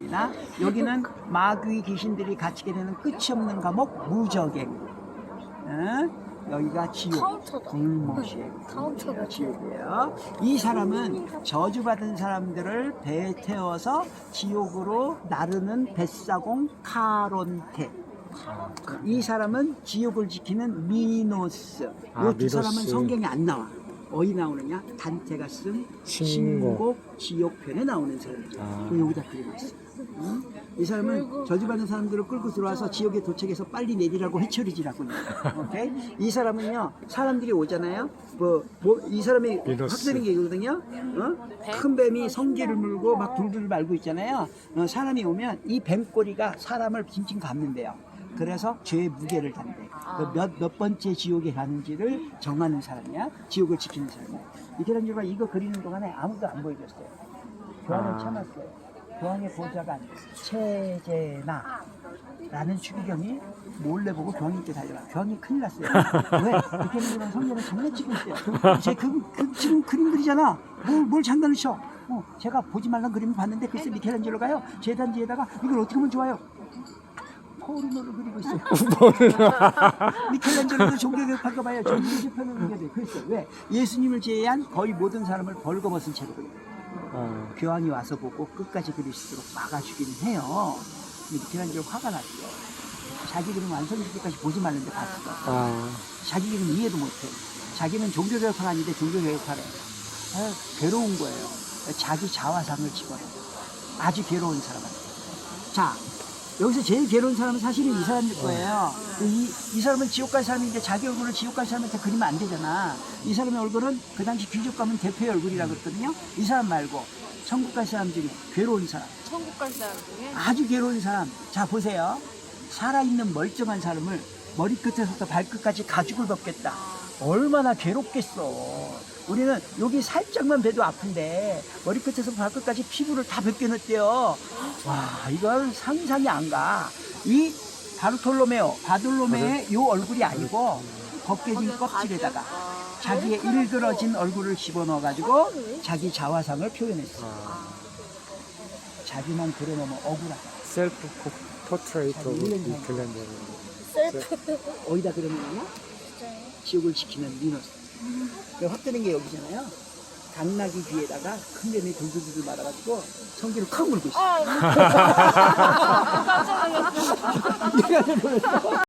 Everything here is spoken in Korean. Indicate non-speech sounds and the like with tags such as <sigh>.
나 여기는 마귀 귀신들이 갇히게 되는 끝이 없는 감옥 무적행. 어? 여기가 지옥. 카운터가 지옥이에요. 이 사람은 저주받은 사람들을 배에 태워서 지옥으로 나르는 뱃사공 카론테. 이 사람은 지옥을 지키는 미노스. 아, 이두 사람은. 성경에 안 나와. 어디 나오느냐? 단테가 쓴 신곡. 신곡 지옥편에 나오는 사람이죠. 아. 그 여기다 그리고 있어. 응? 이 사람은 저주받은 사람들을 끌고 들어와서 지옥에 도착해서 빨리 내리라고 해처리지라고. <laughs> 오케이? 이 사람은요, 사람들이 오잖아요. 뭐, 뭐, 이 사람이. 확실한 게 이거거든요. 어? 큰 뱀이 성게를 물고 막 둘둘 말고 있잖아요. 어, 사람이 오면 이 뱀꼬리가 사람을 빙빙 감는데요. 그래서 죄의 무게를 단대. 그 몇, 몇 번째 지옥에 가는지를 정하는 사람이야. 지옥을 지키는 사람이야. 미켈란젤로가 이거 그리는 동안에 아무도 안 보여줬어요. 교황을 아. 참았어요. 교황의 보좌관 체제나 라는 추기경이 몰래 보고 교황님께 달려가. 교황이 큰일 났어요. <laughs> 왜? 미켈란젤로는 성경을 장난치고 있어요. 제 그 그, 지금 그림 그리잖아. 뭘, 뭘 장난을 쳐? 어, 제가 보지 말란 그림을 봤는데 글쎄 미켈란젤로가요. 재단지에다가 이걸 어떻게 하면 좋아요? 포르노를 그리고 있어요. <laughs> <laughs> 미켈란젤로도 종교개혁할까 봐요. 저 유지편을 그려야 돼. 그랬어요. 왜? 예수님을 제외한 거의 모든 사람을 벌거벗은 채로 그려요. 아, 교황이 와서 보고 끝까지 그릴 수 있도록 막아주긴 해요. 근데 미켈란젤로 화가 났죠. 자기 그림 완성될 때까지 보지 말는데 봤어. 아, 자기 그림 이해도 못해. 자기는 종교개혁파가 아닌데 종교개혁파래. 아, 괴로운 거예요. 자기 자화상을 집어넣어. 아주 괴로운 사람한테. 자, 여기서 제일 괴로운 사람은 사실은 이 사람일 거예요. 이, 이 사람은 지옥 갈 사람인데 자기 얼굴을 지옥 갈 사람한테 그리면 안 되잖아. 이 사람의 얼굴은 그 당시 귀족 가면 대표의 얼굴이라 그랬거든요. 이 사람 말고 천국 갈 사람 중에 괴로운 사람. 천국 갈 사람 중에 아주 괴로운 사람. 자, 보세요. 살아있는 멀쩡한 사람을 머리끝에서부터 발끝까지 가죽을 벗겠다. 얼마나 괴롭겠어. 우리는 여기 살짝만 봬도 아픈데 머리끝에서 발끝까지 피부를 다 벗겨냈대요. 와, 이건 상상이 안 가. 이 바르톨로메오, 바돌로메의 요 얼굴이 아니고 벗겨진 껍질에다가 자기의 일그러진 얼굴을 집어넣어가지고 자기 자화상을 표현했어. 아. 자기만 그려놓으면 억울하다. 셀프 포트레이트 오브. 미켈란젤로. 셀프 어디다 그려놓느냐? 지옥을 지키는 미노스. 그 확대된 게 여기잖아요. 당나귀 귀에다가 큰 뱀이 돌돌돌 말아가지고 성기를 콱 물고 있어. 아 <laughs> <laughs> 깜짝 놀랐어.